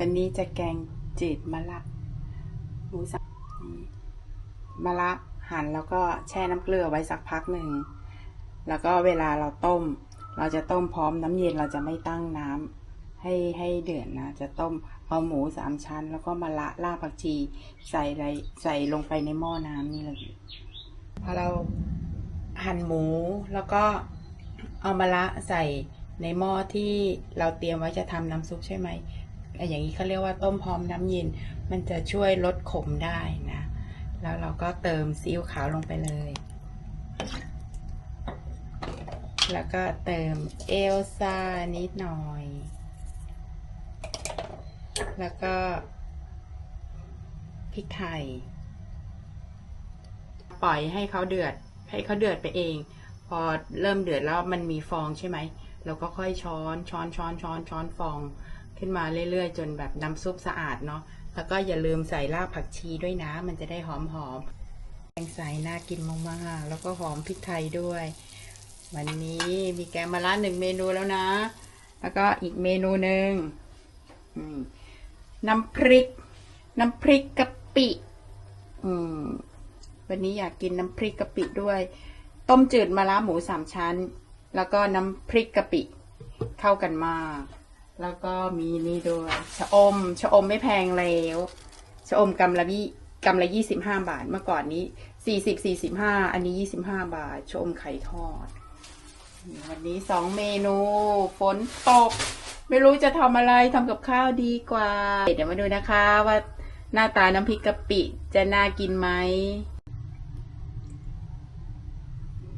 วันนี้จะแกงจืดมะระหมูสับมะระหั่นแล้วก็แช่น้ำเกลือไว้สักพักหนึ่ง แล้วก็เวลาเราต้ม เราจะต้มพร้อมน้ำเย็นเราจะไม่ตั้งน้ำให้ให้เดือดนะจะต้มเอาหมูสามชั้น แล้วก็มะระราผักชีใส่ไรใส่ลงไปในหม้อน้ำนี่เลยพอเราหั่นหมูแล้วก็เอามะระใส่ในหม้อที่เราเตรียมไว้จะทำน้ำซุปใช่ไหม อย่างนี้เขาเรียกว่าต้มพร้อมน้ำเย็น มันจะช่วยลดขมได้นะ แล้วเราก็เติมซีอิ๊วขาวลงไปเลย แล้วก็เติมเอลซ่านิดหน่อย แล้วก็พริกไทย ปล่อยให้เขาเดือด ให้เขาเดือดไปเอง พอเริ่มเดือดแล้วมันมีฟองใช่ไหมเราก็ค่อยช้อนช้อนช้อนช้อนช้อนฟอง ขึ้นมาเรื่อยๆ จนแบบน้ำซุปสะอาดเนาะแล้วก็อย่าลืมใส่รากผักชีด้วยนะ มันจะได้หอมหอมๆแกงใสน่ากินมากๆแล้วก็หอมพริกไทยด้วย วันนี้มีแกงมะระหนึ่งเมนูแล้วนะ แล้วก็อีกเมนูหนึ่งน้ำพริก น้ำพริกกะปิ อืม วันนี้อยากกินน้ำพริกกะปิด้วย ต้มจืดมะระหมูสามชั้น แล้วก็น้ำพริกกะปิ เข้ากันมาก แล้วก็มีนี่ด้วยชะอมชะอมไม่แพงแล้วชะอมกำละยี่กำละยี่สิบห้าบาทเมื่อก่อนนี้สี่สิบสี่สิบห้าอันนี้ยี่สิบห้าบาทชะอมไข่ทอด วันนี้สองเมนูฝนตก ไม่รู้จะทำอะไรทำกับข้าวดีกว่า เดี๋ยวมาดูนะคะว่าหน้าตาน้ำพริกกะปิจะน่ากินไหม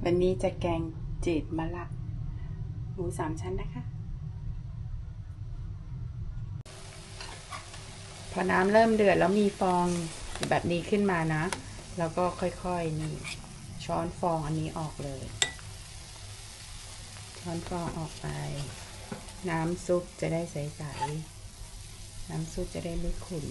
วันนี้จะแกงจืดมะระหมูสามชั้นนะคะ พอน้ำเริ่มเดือดแล้วมีฟองแบบนี้ขึ้นมานะ แล้วก็ค่อยๆนี่ช้อนฟองอันนี้ออกเลย ช้อนฟองออกไป น้ำซุปจะได้ใสๆ น้ำซุปจะได้ไม่ขุ่น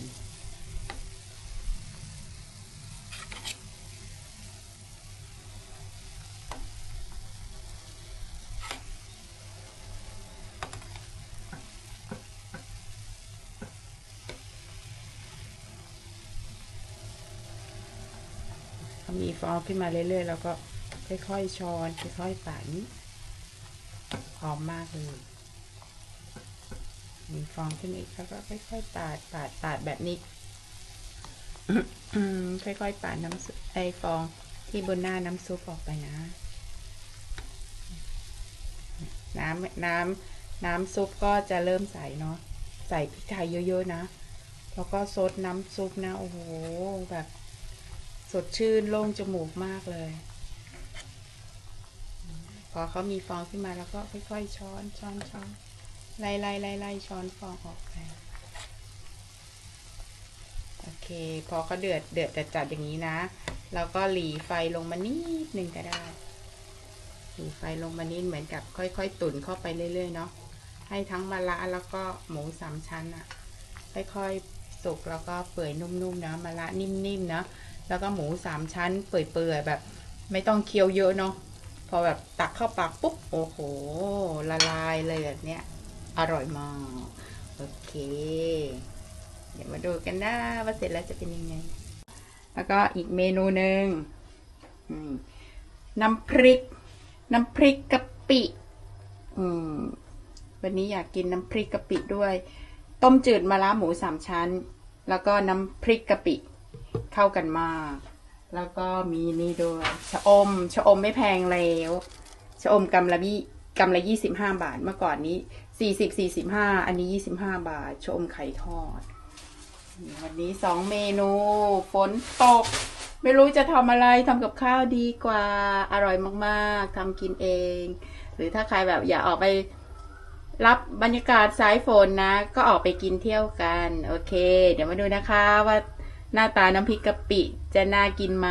มีฟองขึ้นมาเรื่อยๆแล้วก็ค่อยๆช้อนค่อยๆปาดนี้หอมมากเลยมีฟองขึ้นอีกแล้วก็ค่อยๆปาดปาดปาดแบบนี้ ค่อยๆปาดน้ำซุปไอฟองที่บนหน้าน้ำซุปออกไปนะ น้ำน้ำน้ำซุปก็จะเริ่มใสเนาะใส่พริกไทยเยอะๆนะ แล้วก็ซดน้ำซุปนะ โอ้โห แบบ สดชื่นโล่งจมูกมากเลย พอเขามีฟองขึ้นมาแล้วก็ค่อยๆช้อนช้อนช้อนไล่ไล่ไล่ไล่ช้อนฟองออกไปโอเค พอเขาเดือดเดือดจัดจัดอย่างนี้นะ แล้วก็หลีไฟลงมานิดนึงก็ได้หลีไฟลงมานิดเหมือนกับ ค่อย ๆ ตุ๋นเข้าไปเรื่อยๆเนาะให้ทั้งมะระแล้วก็หมูสามชั้นอะค่อยๆสุกแล้วก็เปื่อยนุ่มๆนะมะระนิ่มๆเนาะ แล้วก็หมูสามชั้นเปื่อยๆแบบ ไม่ต้องเคี้ยวเยอะเนาะพอแบบตักเข้าปากปุ๊บโอ้โห ละลายเลยแบบเนี้ยอร่อยมากโอเค เดี๋ยวมาดูกันนะว่าเสร็จแล้วจะเป็นยังไง แล้วก็อีกเมนูหนึ่งน้ำพริก น้ำพริกกะปิอืมวันนี้อยากกินน้ำพริกกะปิด้วย ต้มจืดมะระหมูสามชั้น แล้วก็น้ำพริกกะปิ เข้ากันมาก แล้วก็มีนี่ด้วยชะอมชะอมไม่แพงแล้วชะอมกำละยี่กำละยี่สิบห้าบาทเมื่อก่อนนี้สี่สิบสี่สิบห้าอันนี้ยี่สิบห้าบาทชะอมไข่ทอด วันนี้สองเมนู ฝนตก ไม่รู้จะทำอะไรทำกับข้าวดีกว่าอร่อยมากๆทำกินเอง หรือถ้าใครแบบอยากออกไปรับบรรยากาศสายฝนนะ ก็ออกไปกินเที่ยวกัน โอเค เดี๋ยวมาดูนะคะว่า หน้าตาน้ำพริกกะปิจะน่ากินไหม